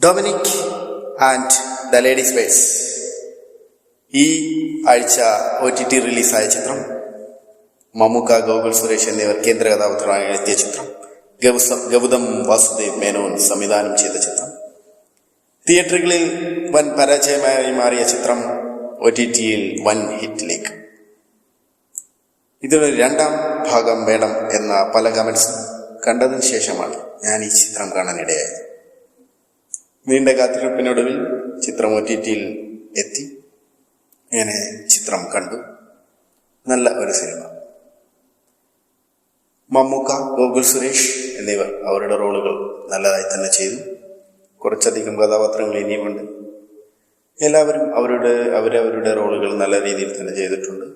Dominic and the lady space ഈ ആഴ്ച O T T റിലീസായ ചിത്രം മമ്മൂക്ക ഗോകുൽ സുരേഷ് എന്നിവർ കേന്ദ്ര കഥാപാത്രമായി എത്തിയ ചിത്രം. ഗൗതം വാസുദേവ് മേനോൻ സംവിധാനം ചെയ്ത ചിത്രം. തിയേറ്ററുകളിൽ വൻ പരാജയമായി മാറിയ ചിത്രം ഒ ടി ടിയിൽ വൻ ഹിറ്റിലേക്ക്. ഇതിനൊരു രണ്ടാം ഭാഗം വേണം എന്ന പല കമന്റ്സും കണ്ടതിന് ശേഷമാണ് ഞാൻ ഈ ചിത്രം കാണാനിടയായത്. നീണ്ട കാത്തിരിപ്പിനൊടുവിൽ ചിത്രം ഒ ടി ടിയിൽ എത്തി. അങ്ങനെ ചിത്രം കണ്ടു. നല്ല ഒരു സിനിമ. മമ്മൂക്ക ഗോകുൽ സുരേഷ് എന്നിവർ അവരുടെ റോളുകൾ നല്ലതായി തന്നെ ചെയ്തു. കുറച്ചധികം കഥാപാത്രങ്ങൾ ഇനിയുമുണ്ട്. എല്ലാവരും അവരുടെ അവരവരുടെ റോളുകൾ നല്ല രീതിയിൽ തന്നെ ചെയ്തിട്ടുണ്ട്.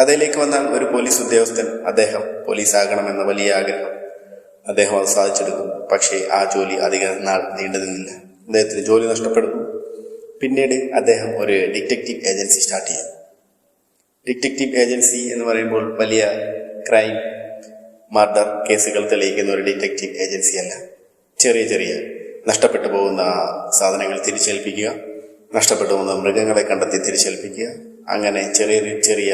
കഥയിലേക്ക് വന്നാൽ ഒരു പോലീസ് ഉദ്യോഗസ്ഥൻ അദ്ദേഹം പോലീസ് ആകണമെന്ന വലിയ ആഗ്രഹം അദ്ദേഹം അത് സാധിച്ചെടുക്കും. പക്ഷേ ആ ജോലി അധിക നാൾ നീണ്ടു നിന്നില്ല അദ്ദേഹത്തിന് ജോലി നഷ്ടപ്പെടുന്നു. പിന്നീട് അദ്ദേഹം ഒരു ഡിറ്റക്റ്റീവ് ഏജൻസി സ്റ്റാർട്ട് ചെയ്യും ഡിറ്റക്റ്റീവ് ഏജൻസി എന്ന് പറയുമ്പോൾ വലിയ ക്രൈം മർഡർ കേസുകൾ തെളിയിക്കുന്ന ഒരു ഡിറ്റക്റ്റീവ് ഏജൻസി അല്ല ചെറിയ ചെറിയ നഷ്ടപ്പെട്ടു പോകുന്ന സാധനങ്ങൾ തിരിച്ചേൽപ്പിക്കുക നഷ്ടപ്പെട്ടു പോകുന്ന മൃഗങ്ങളെ കണ്ടെത്തി തിരിച്ചേൽപ്പിക്കുക അങ്ങനെ ചെറിയ ചെറിയ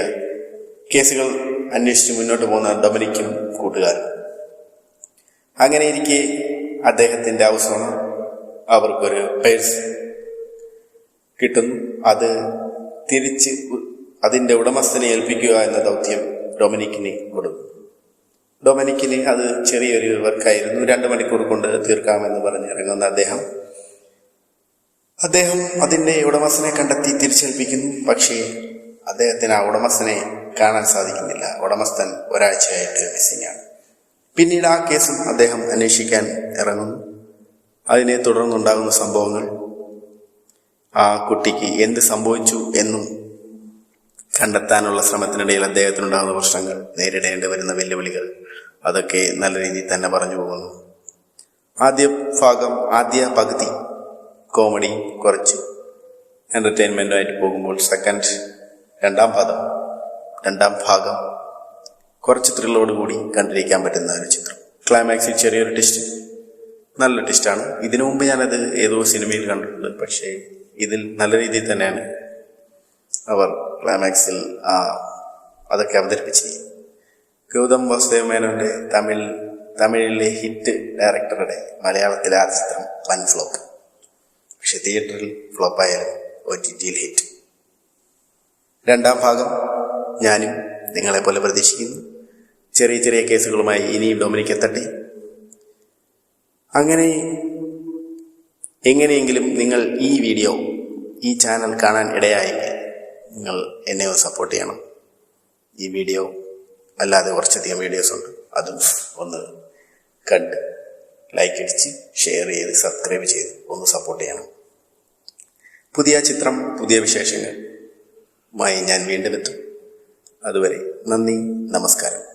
കേസുകൾ അന്വേഷിച്ച് മുന്നോട്ട് പോകുന്ന ഡൊമിനിക്കും കൂട്ടുകാരും അങ്ങനെ ഇരിക്കെ അദ്ദേഹത്തിന്റെ അവസാനം അവർക്കൊരു പേഴ്സ് കിട്ടുന്നു. അത് തിരിച്ച് അതിന്റെ ഉടമസ്ഥനെ ഏൽപ്പിക്കുക എന്ന ദൗത്യം ഡൊമിനിക്കിന് കൊടുക്കും ഡൊമിനിക്കിന് അത് ചെറിയൊരു വർക്കായിരുന്നു. രണ്ട് മണിക്കൂർ കൊണ്ട് തീർക്കാമെന്ന് പറഞ്ഞ് ഇറങ്ങുന്ന അദ്ദേഹം അദ്ദേഹം അതിന്റെ ഉടമസ്ഥനെ കണ്ടെത്തി തിരിച്ചേൽപ്പിക്കുന്നു. പക്ഷേ അദ്ദേഹത്തിന് ആ ഉടമസ്ഥനെ കാണാൻ സാധിക്കുന്നില്ല. ഉടമസ്ഥൻ ഒരാഴ്ചയായിട്ട് മിസ്സിംഗ് ആണ്. പിന്നീട് ആ കേസും അദ്ദേഹം അന്വേഷിക്കാൻ ഇറങ്ങുന്നു. അതിനെ തുടർന്നുണ്ടാകുന്ന സംഭവങ്ങൾ ആ കുട്ടിക്ക് എന്ത് സംഭവിച്ചു എന്നും കണ്ടെത്താനുള്ള ശ്രമത്തിനിടയിൽ അദ്ദേഹത്തിനുണ്ടാകുന്ന പ്രശ്നങ്ങൾ നേരിടേണ്ടി വരുന്ന വെല്ലുവിളികൾ അതൊക്കെ നല്ല രീതിയിൽ തന്നെ പറഞ്ഞു പോകുന്നു. ആദ്യ ഭാഗം ആദ്യ പകുതി കോമഡി കുറച്ച് എന്റർടൈൻമെന്റുമായിട്ട് പോകുമ്പോൾ സെക്കൻഡ് രണ്ടാം പദം രണ്ടാം ഭാഗം കുറച്ച് ത്രില്ലോട് കൂടി കണ്ടിരിക്കാൻ പറ്റുന്ന ഒരു ചിത്രം. ക്ലൈമാക്സിൽ ചെറിയൊരു ടെസ്റ്റ് നല്ല ടെസ്റ്റാണ് ഇതിനു മുമ്പ് ഞാനത് ഏതോ സിനിമയിൽ കണ്ടിട്ടുണ്ട്. പക്ഷേ ഇതിൽ നല്ല രീതിയിൽ തന്നെയാണ് അവർ ക്ലൈമാക്സിൽ ആ അതൊക്കെ അവതരിപ്പിച്ചത്. ഗൗതം വാസുദേവ മേനോന്റെ തമിഴ് തമിഴിലെ ഹിറ്റ് ഡയറക്ടറുടെ മലയാളത്തിലെ ആ ചിത്രം വൻ ഫ്ലോപ്പ് പക്ഷെ തിയേറ്ററിൽ ഫ്ലോപ്പായാലും ഒ ടി ടിയിൽ ഹിറ്റ് രണ്ടാം ഭാഗം ഞാനും നിങ്ങളെ പോലെ പ്രതീക്ഷിക്കുന്നു. ചെറിയ ചെറിയ കേസുകളുമായി ഇനിയും ഡൊമിനിക് എത്തട്ടെ? അങ്ങനെ എങ്ങനെയെങ്കിലും നിങ്ങൾ ഈ വീഡിയോ ഈ ചാനൽ കാണാൻ ഇടയായെങ്കിൽ നിങ്ങൾ എന്നെ ഒന്ന് സപ്പോർട്ട് ചെയ്യണം. ഈ വീഡിയോ അല്ലാതെ കുറച്ചധികം വീഡിയോസ് ഉണ്ട്. അതും ഒന്ന് കണ്ട് ലൈക്ക് അടിച്ച് ഷെയർ ചെയ്ത് സബ്സ്ക്രൈബ് ചെയ്ത് ഒന്ന് സപ്പോർട്ട് ചെയ്യണം. പുതിയ ചിത്രം പുതിയ വിശേഷങ്ങൾ മായി ഞാൻ വീണ്ടും എത്തും. അതുവരെ നന്ദി നമസ്കാരം.